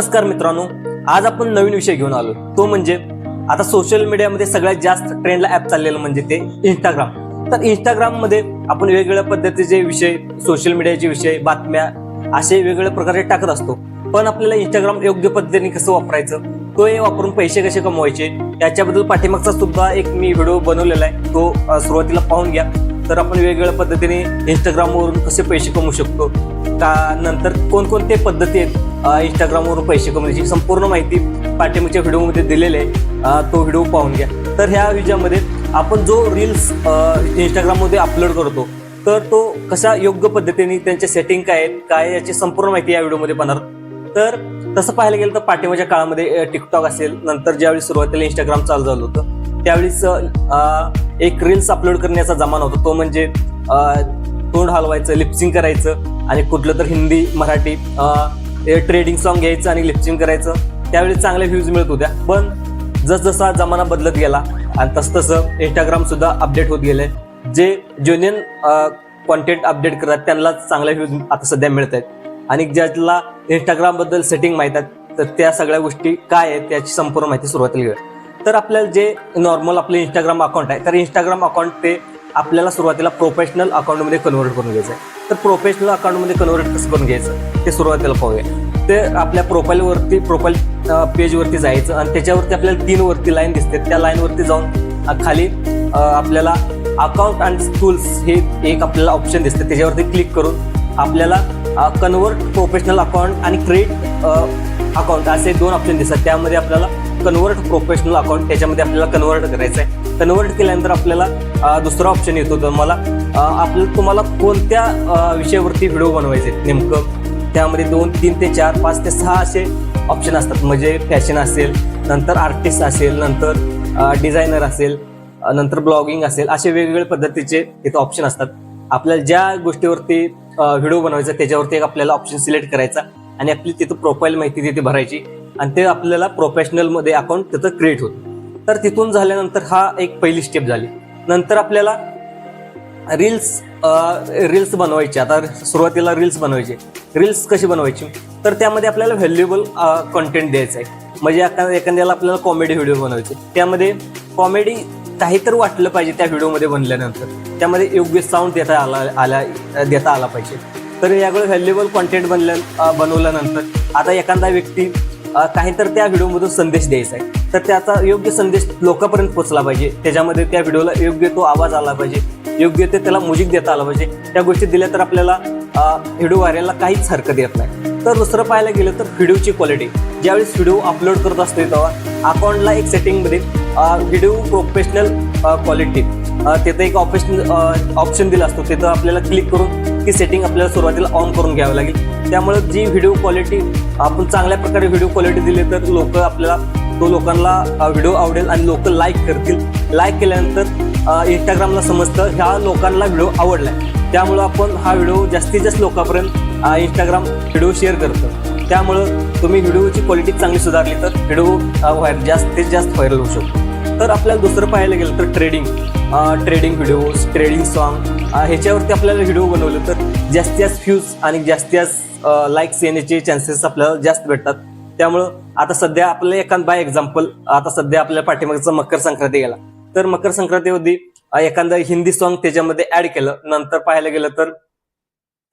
नमस्कार मित्रांनो आज आपण नवीन विषय घेऊन आलो. तो म्हणजे आता सोशल मीडियामध्ये सगळ्यात जास्त ट्रेंडला ऍप चाललेलं म्हणजे ते इंस्टाग्राम तर इंस्टाग्राममध्ये आपण वेगवेगळ्या पद्धतीचे विषय सोशल मीडियाचे विषय बातम्या असे वेगवेगळ्या प्रकारे टाकत असतो. पण आपल्याला इंस्टाग्राम योग्य पद्धतीने कसं वापरायचं तो हे वापरून पैसे कसे कमवायचे याच्याबद्दल पाठीमागचा सुद्धा एक मी व्हिडिओ बनवलेला आहे. तो सुरुवातीला पाहून घ्या. तर आपण वेगवेगळ्या पद्धतीने इंस्टाग्रामवरून कसे पैसे कमवू शकतो? का नंतर कोणकोणते पद्धती आहेत इंस्टाग्रामवरून पैसे कमवण्याची संपूर्ण माहिती पाठिंबाच्या व्हिडिओमध्ये दिलेली आहे. तो व्हिडिओ पाहून घ्या. तर ह्या व्हिडिओमध्ये आपण जो रील्स इंस्टाग्राममध्ये अपलोड करतो तर तो कशा योग्य पद्धतीने त्यांचे सेटिंग काय आहेत काय याची संपूर्ण माहिती या व्हिडिओमध्ये पाहणार तर तसं पाहायला गेलं तर पाठिंबाच्या काळामध्ये टिकटॉक असेल नंतर ज्यावेळी सुरुवातीला इंस्टाग्राम चालू झालं होतं त्यावेळेस एक रील्स अपलोड करण्याचा जमाना होता. तो म्हणजे तोंड हलवायचं लिप्सिंग करायचं आणि कुठलं तर हिंदी मराठी ट्रेडिंग सॉन्ग घ्यायचं आणि लिप्सिंग करायचं. त्यावेळी चांगल्या व्ह्यूज मिळत होत्या. पण जसजसा जमाना बदलत गेला आणि तसतसं इंस्टाग्राम सुद्धा अपडेट होत गेले जे ज्युनियन कॉन्टेंट अपडेट करतात त्यांना चांगल्या व्ह्यूज आता सध्या मिळत आहेत. आणि ज्याला इंस्टाग्रामबद्दल सेटिंग माहीत आहेत तर त्या सगळ्या गोष्टी काय आहेत त्याची संपूर्ण माहिती सुरुवातीला घेऊया. तर आपल्याला जे नॉर्मल आपले इंस्टाग्राम अकाउंट आहे तर इंस्टाग्राम अकाउंट ते आपल्याला सुरुवातीला प्रोफेशनल अकाउंटमध्ये कन्वर्ट करून घ्यायचं आहे. तर प्रोफेशनल अकाउंटमध्ये कन्वर्ट कसं करून घ्यायचं? ते सुरुवातीला पाहूया. ते आपल्या प्रोफाईलवरती प्रोफाईल पेजवरती जायचं आणि त्याच्यावरती आपल्याला तीन वरती लाईन दिसते. त्या लाईनवरती जाऊन खाली आपल्याला अकाउंट अँड टूल्स हे एक आपल्याला ऑप्शन दिसते. त्याच्यावरती क्लिक करून आपल्याला कन्वर्ट प्रोफेशनल अकाउंट आणि क्रेडिट अकाउंट असे दोन ऑप्शन दिसतात. त्यामध्ये आपल्याला कन्वर्ट प्रोफेशनल अकाउंट त्याच्यामध्ये आपल्याला कन्वर्ट करायचं आहे कन्वर्ट केल्यानंतर आपल्याला दुसरा ऑप्शन येतो तुम्हाला मला आपल्याला तुम्हाला कोणत्या विषयावरती व्हिडिओ बनवायचे आहेत नेमकं? त्यामध्ये दोन तीन ते चार पाच ते सहा असे ऑप्शन असतात. म्हणजे फॅशन असेल नंतर आर्टिस्ट असेल नंतर डिझायनर असेल नंतर ब्लॉगिंग असेल असे वेगवेगळ्या पद्धतीचे इथं ऑप्शन असतात. आपल्याला ज्या गोष्टीवरती व्हिडिओ बनवायचा त्याच्यावरती एक आपल्याला ऑप्शन सिलेक्ट करायचा आणि आपली तिथं प्रोफाईल माहिती तिथे भरायची. आणि ते आपल्याला प्रोफेशनलमध्ये अकाउंट त्याचं क्रिएट होतं. तर तिथून झाल्यानंतर हा एक पहिली स्टेप झाली. नंतर आपल्याला रील्स रील्स बनवायचे. आता सुरुवातीला रील्स बनवायचे. रील्स कशी बनवायची? तर त्यामध्ये आपल्याला व्हॅल्युएबल कंटेंट द्यायचं आहे. म्हणजे एका एखाद्याला आपल्याला कॉमेडी व्हिडिओ बनवायचे. त्यामध्ये कॉमेडी काहीतरी वाटलं पाहिजे त्या व्हिडिओमध्ये बनल्यानंतर. त्यामध्ये योग्य साऊंड देता आला आला देता आला पाहिजे. तर याकडे व्हॅल्युएबल कॉन्टेंट बनल्या बनवल्यानंतर आता एखादा व्यक्ती काहीतरी त्या व्हिडिओमधून संदेश द्यायचा आहे. तर त्याचा योग्य संदेश लोकांपर्यंत पोचला पाहिजे. त्याच्यामध्ये त्या व्हिडिओला योग्य तो आवाज आला पाहिजे. योग्य ते त्याला म्युझिक देता आला पाहिजे. त्या गोष्टी दिल्या तर आपल्याला व्हिडिओ व्हायरलला काहीच हरकत येत नाही. तर दुसरं पाहायला गेलं तर व्हिडिओची क्वालिटी ज्यावेळेस व्हिडिओ अपलोड करत असतो तेव्हा अकाउंटला एक सेटिंगमध्ये व्हिडिओ प्रोफेशनल क्वालिटी तिथं एक ऑप्शन ऑप्शन दिला असतो. तिथं आपल्याला क्लिक करून ती सेटिंग आपल्याला सुरुवातीला ऑन करून घ्यावी लागेल. त्यामुळे जी व्हिडिओ क्वालिटी आपण चांगल्या प्रकारे व्हिडिओ क्वालिटी दिली तर लोक आपल्याला तो लोकांना व्हिडिओ आवडेल आणि लोक लाईक करतील. लाईक केल्यानंतर इंस्टाग्रामला समजतं ह्या लोकांना व्हिडिओ आवडला त्यामुळं आपण हा व्हिडिओ जास्तीत जास्त लोकांपर्यंत इंस्टाग्राम व्हिडिओ शेअर करतो. त्यामुळं तुम्ही व्हिडिओची क्वालिटी चांगली सुधारली तर व्हिडिओ व्हायर जास्तीत जास्त व्हायरल होऊ शकतो. तर आपल्याला दुसरं पाहायला गेलं तर trending trending videos trending song ह्याच्यावरती आपल्याला व्हिडिओ बनवलं तर जास्तीत जास्त व्ह्यूज आणि जास्तीत जास्त लाईक्स येण्याचे चान्सेस आपल्याला जास्त भेटतात. त्यामुळं आता सध्या आपलं एखाद बाय एक्झाम्पल आता सध्या आपल्या पाठीमागचा मकर संक्रांती गेला. तर मकर संक्रांतीमध्ये अ, एखादं हिंदी सॉन्ग त्याच्यामध्ये ऍड केलं. नंतर पाहायला गेलं तर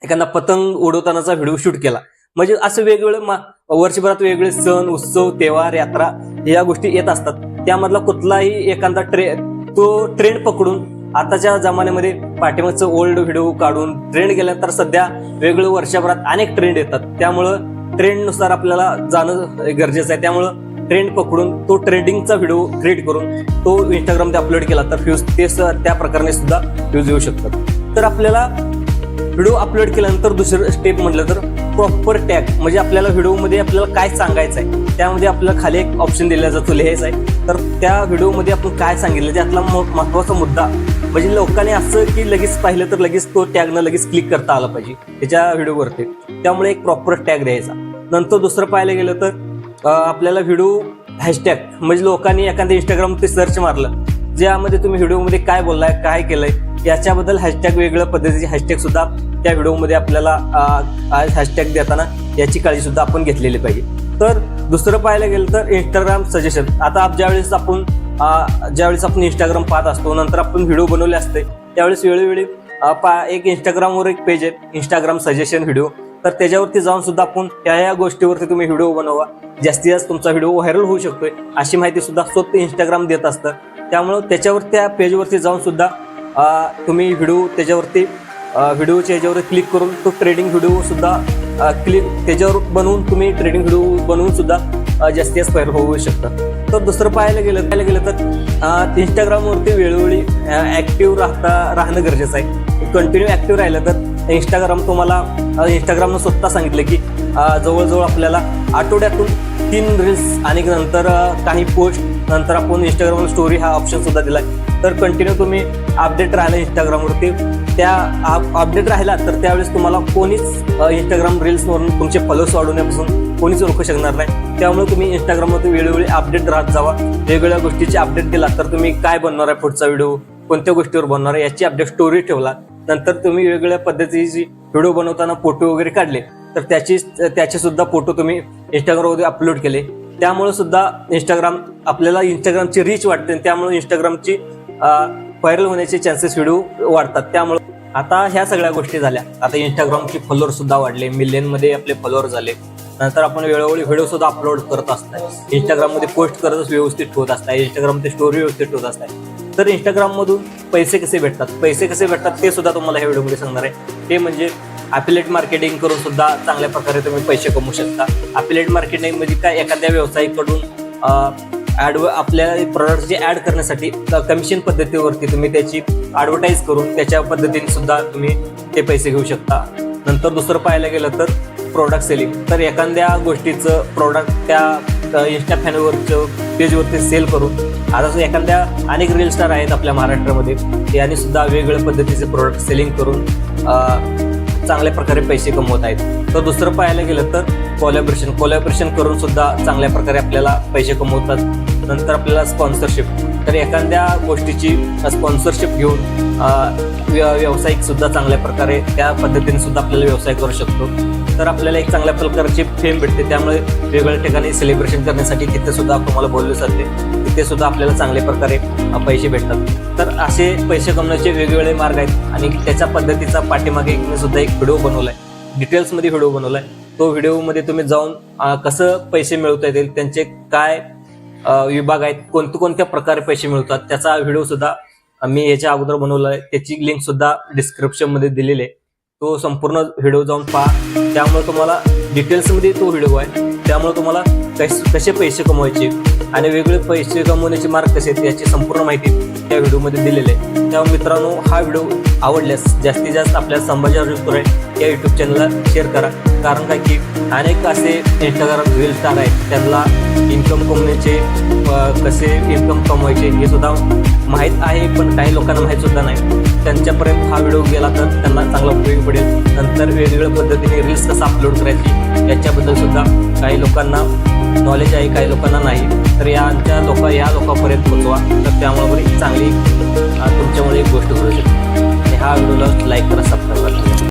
एखादा पतंग उडवतानाचा व्हिडिओ शूट केला. म्हणजे असं वेगवेगळे वर्षभरात वेगवेगळे सण उत्सव त्योहार यात्रा या गोष्टी येत असतात. त्यामधला कुठलाही एखादा ट्रे तो ट्रेंड पकडून आताच्या जमान्यामध्ये पाठीमागचं ओल्ड व्हिडिओ काढून ट्रेंड गेल्यानंतर सध्या वेगवेगळ्या वर्षभरात अनेक ट्रेंड येतात. त्यामुळं ट्रेंडनुसार आपल्याला जाणं गरजेचं आहे. त्यामुळं ट्रेंड पकडून तो ट्रेंडिंगचा व्हिडिओ क्रिएट करून तो इंस्टाग्राममध्ये अपलोड केला तर व्ह्यूज ते त्या प्रकारे सुद्धा व्ह्यूज येऊ शकतात. तर आपल्याला व्हिडिओ अपलोड केल्यानंतर दुसरं स्टेप म्हटलं तर प्रॉपर टॅग म्हणजे आपल्याला व्हिडिओमध्ये आपल्याला काय सांगायचं आहे त्यामध्ये आपल्याला खाली एक ऑप्शन दिला जातो लिहायचा आहे. तर त्या व्हिडिओमध्ये आपण काय सांगितलं त्यातला म- महत्त्वाचा मुद्दा. म्हणजे लोकांनी असं की लगेच पाहिलं तर लगेच तो टॅगनं लगेच क्लिक करता आला पाहिजे त्याच्या व्हिडिओवरती. त्यामुळे एक प्रॉपर टॅग द्यायचा. नंतर दुसरं पाहायला गेलं तर आपल्याला व्हिडिओ हॅशटॅग म्हणजे लोकांनी एखाद्या इंस्टाग्रामवरती सर्च मारलं ज्यामध्ये तुम्ही व्हिडिओमध्ये काय बोललाय काय केलंय याच्याबद्दल हॅशटॅग वेगळ्या पद्धतीचे हॅशटॅग सुद्धा त्या व्हिडिओमध्ये आपल्याला हॅशटॅग देताना याची काळजी सुद्धा आपण घेतलेली पाहिजे. तर दुसरं पाहायला गेलं तर इंस्टाग्राम सजेशन आता आप- ज्यावेळेस आपण ज्यावेळेस आपण इंस्टाग्राम पाहत असतो नंतर आपण व्हिडिओ बनवले असते त्यावेळेस वेळोवेळी पा एक इंस्टाग्रामवर एक पेज आहे इंस्टाग्राम सजेशन व्हिडिओ तर त्याच्यावरती जाऊन सुद्धा आपण या या गोष्टीवरती तुम्ही व्हिडिओ बनवा. जास्तीत जास्त तुमचा व्हिडिओ व्हायरल होऊ शकतोय अशी माहिती सुद्धा स्वतः इंस्टाग्राम देत असतं. त्यामुळं त्याच्यावर त्या पेजवरती जाऊन सुद्धा तुम्ही व्हिडिओ त्याच्यावरती व्हिडिओच्या याच्यावर क्लिक करून तो ट्रेडिंग व्हिडिओ सुद्धा क्लिक त्याच्यावर बनवून तुम्ही ट्रेडिंग व्हिडिओ बनवून सुद्धा अं, जास्तीत जास्त व्हायरल होऊ शकतं. तर दुसरं पाहायला गेलं पाहायला गेलं तर इंस्टाग्रामवरती वेळोवेळी ॲक्टिव्ह राहता राहणं गरजेचं आहे. कंटिन्यू ॲक्टिव्ह राहिलं तर इंस्टाग्राम तुम्हाला इंस्टाग्रामनं स्वतः सांगितलं की जवळजवळ आपल्याला आठवड्यातून तीन रील्स आणि नंतर काही पोस्ट नंतर आपण इंस्टाग्रामवर स्टोरी हा ऑप्शन सुद्धा दिला तर कंटिन्यू तुम्ही अपडेट राहिला इंस्टाग्रामवरती त्या अपडेट राहिला तर त्यावेळेस तुम्हाला कोणीच इंस्टाग्राम रील्सवरून तुमचे फॉलोअर्स वाढवण्यापासून कोणीच रोखू शकणार नाही. त्यामुळे तुम्ही इंस्टाग्रामवरती वेळोवेळी अपडेट राहत जावा. वेगवेगळ्या गोष्टीचे अपडेट दिला तर तुम्ही काय बनणार आहे पुढचा व्हिडिओ कोणत्या गोष्टीवर बनणार आहे? याची अपडेट स्टोरी ठेवला. नंतर तुम्ही वेगवेगळ्या पद्धतीची व्हिडिओ बनवताना फोटो वगैरे काढले. तर त्याची त्याचे सुद्धा फोटो तुम्ही इंस्टाग्रामवर अपलोड केले. त्यामुळे सुद्धा इंस्टाग्राम आपल्याला इंस्टाग्रामची रीच वाटते आणि त्यामुळे इंस्टाग्रामची व्हायरल होण्याचे चान्सेस व्हिडिओ वाढतात. त्यामुळे आता ह्या सगळ्या गोष्टी झाल्या. आता इंस्टाग्रामचे फॉलोअर सुद्धा वाढले. मिलियनमध्ये आपले फॉलोअर झाले. नंतर आपण वेळोवेळी व्हिडिओ सुद्धा अपलोड करत असताय. इंस्टाग्राममध्ये पोस्ट करतच व्यवस्थित ठेवत असताय. इंस्टाग्राममध्ये स्टोरी व्यवस्थित ठेवत असताय. तर इंस्टाग्राममधून पैसे कसे भेटतात? पैसे कसे भेटतात ते सुद्धा तुम्हाला ह्या व्हिडिओमध्ये सांगणार आहे. ते म्हणजे अपिलेट मार्केटिंग करून सुद्धा चांगल्या प्रकारे तुम्ही पैसे कमवू शकता. अपिलेट मार्केटिंग म्हणजे काय? एखाद्या व्यावसायिकडून ॲडव आपल्या प्रॉडक्टची ॲड करण्यासाठी कमिशन पद्धतीवरती तुम्ही त्याची ॲडव्हर्टाईज करून त्याच्या पद्धतीने सुद्धा तुम्ही ते पैसे घेऊ शकता. नंतर दुसरं पाहायला गेलं तर प्रोडक्ट सेलिंग तर एखाद्या गोष्टीचं प्रोडक्ट त्या इंस्टा फॅनवरचं पेजवरती सेल करून आता एखाद्या अनेक रील स्टार आहेत आपल्या महाराष्ट्रामध्ये यांनी सुद्धा वेगवेगळ्या पद्धतीचे प्रोडक्ट सेलिंग करून चांगल्या प्रकारे पैसे कमवत आहेत. तर दुसरं पाहायला गेलं तर कोलॅबरेशन कोलॅबरेशन करून सुद्धा चांगल्या प्रकारे आपल्याला पैसे कमवतात. नंतर आपल्याला स्पॉन्सरशिप तर एखाद्या गोष्टीची स्पॉन्सरशिप घेऊन व्यावसायिक सुद्धा चांगल्या प्रकारे त्या पद्धतीने सुद्धा आपल्याला व्यवसाय करू शकतो. तर आपल्याला एक चांगल्या प्रकारची फेम भेटते. त्यामुळे वेगवेगळ्या ठिकाणी सेलिब्रेशन करण्यासाठी तिथे सुद्धा तुम्हाला बोलले जाते. तिथे सुद्धा आपल्याला चांगल्या प्रकारे पैसे भेटतात. तर असे पैसे कमवण्याचे वेगवेगळे मार्ग आहेत आणि त्याच्या पद्धतीचा पाठीमागे मी सुद्धा एक व्हिडिओ बनवलाय. डिटेल्समध्ये व्हिडिओ बनवलाय. तो व्हिडिओमध्ये तुम्ही जाऊन कसं पैसे मिळवता येतील त्यांचे काय विभाग आहेत. कोणत्या कोणत्या प्रकारे पैसे मिळतात त्याचा व्हिडिओ सुद्धा मी याच्या अगोदर बनवला आहे. त्याची लिंक सुद्धा डिस्क्रिप्शनमध्ये दिलेली आहे. तो संपूर्ण व्हिडिओ जाऊन पहा. त्यामुळे तुम्हाला डिटेल्समध्ये तो व्हिडिओ आहे. त्यामुळे तुम्हाला कसे कसे पैसे कमवायचे आणि वेगवेगळे पैसे कमवण्याचे मार्ग कसे आहेत याची संपूर्ण माहिती त्या व्हिडिओमध्ये दिलेली आहे. त्यामुळे मित्रांनो हा व्हिडिओ आवडल्यास जास्तीत जास्त आपल्या संभाजी पुरे या यूट्यूब चॅनलला शेअर करा. कारण काय की अनेक असे इंस्टाग्राम रील स्टार आहेत. त्यांना इन्कम कमवण्याचे कसे इन्कम कमवायचे हे सुद्धा माहीत आहे पण काही लोकांना माहीत सुद्धा नाही. त्यांच्यापर्यंत हा व्हिडिओ गेला तर त्यांना चांगला उपयोग पडेल नंतर वेगवेगळ्या पद्धतीने रील्स कसं अपलोड करायची याच्याबद्दल सुद्धा काही लोकांना नॉलेज आहे काही लोकांना नाही. तर यांच्या लोक या लोकांपर्यंत पोचवा तर त्यामुळे पण एक चांगली तुमच्यामुळे एक गोष्ट घडू शकते. आणि हा व्हिडिओला लाईक करा सबस्क्राईब करा.